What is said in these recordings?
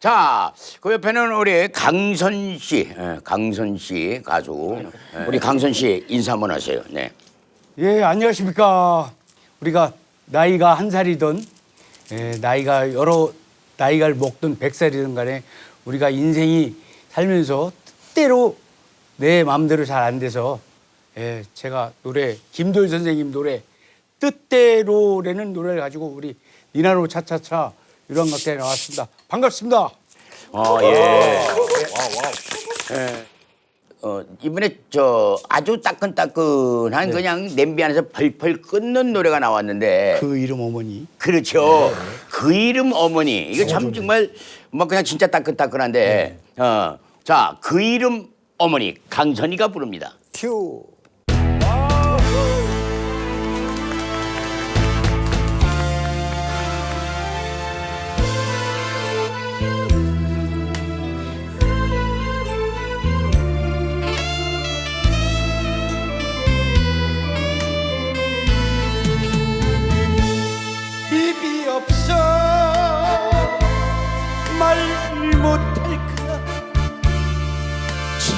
자, 그 옆에는 우리 강선 씨, 예, 강선 씨 가수. 예, 우리 강선 씨 인사 한번 하세요. 네. 예, 안녕하십니까. 우리가 나이가 한 살이든 예, 나이가 여러 나이가 먹든 백 살이든 간에 우리가 인생이 살면서 뜻대로 내 마음대로 잘 안 돼서 예, 제가 노래 김도일 선생님 노래 뜻대로라는 노래를 가지고 우리 니나로 차차차 이런 것에 나왔습니다. 반갑습니다. 어, 예. 예. 어, 이번에 저 아주 따끈따끈한 그냥 냄비 안에서 펄펄 끓는 노래가 나왔는데 그 이름 어머니. 그렇죠. 그 이름 어머니. 이거 참 정말 뭐 그냥 진짜 따끈따끈한데. 어. 자, 그 이름 어머니 강선이가 부릅니다. 큐.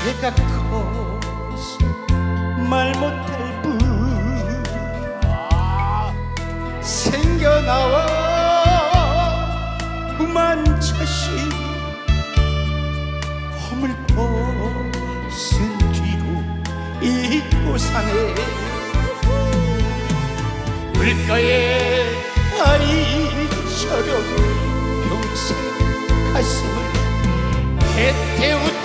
제가 커서 말 못할 뿐. 생겨나와 무만 자식 허물 벗은 뒤로 잊고 사네. 물가에 아이처럼 평생 가슴을 애태우다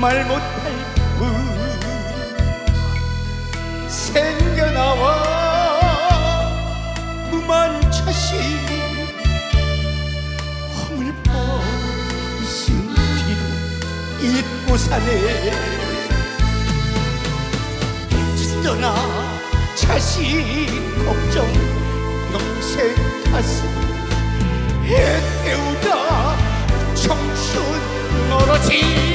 말 못할 뿐. 생겨나와 무만 자식 허물벗은 뒤로 잊고 사네. 떠나 자식 걱정 평생 가슴 애태우다. 청춘 멀어진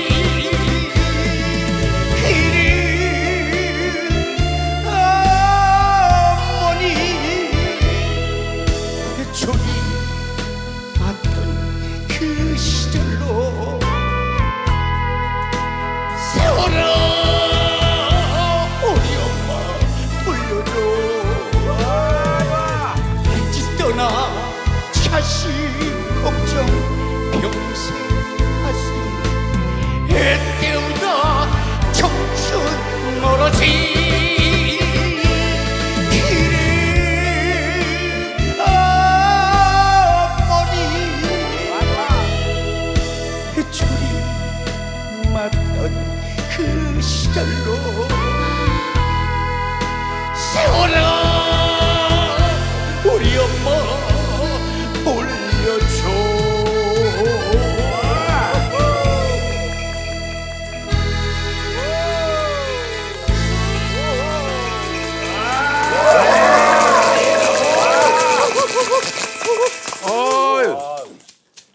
그 시절로 세월아 우리 엄마 돌려줘. 일찍 떠나 자식 걱정 평생 그 시절로 세월아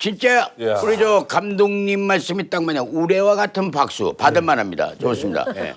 진짜 우리 저 감독님 말씀이 딱 뭐냐 우레와 같은 박수 받을 만합니다. 좋습니다. 예.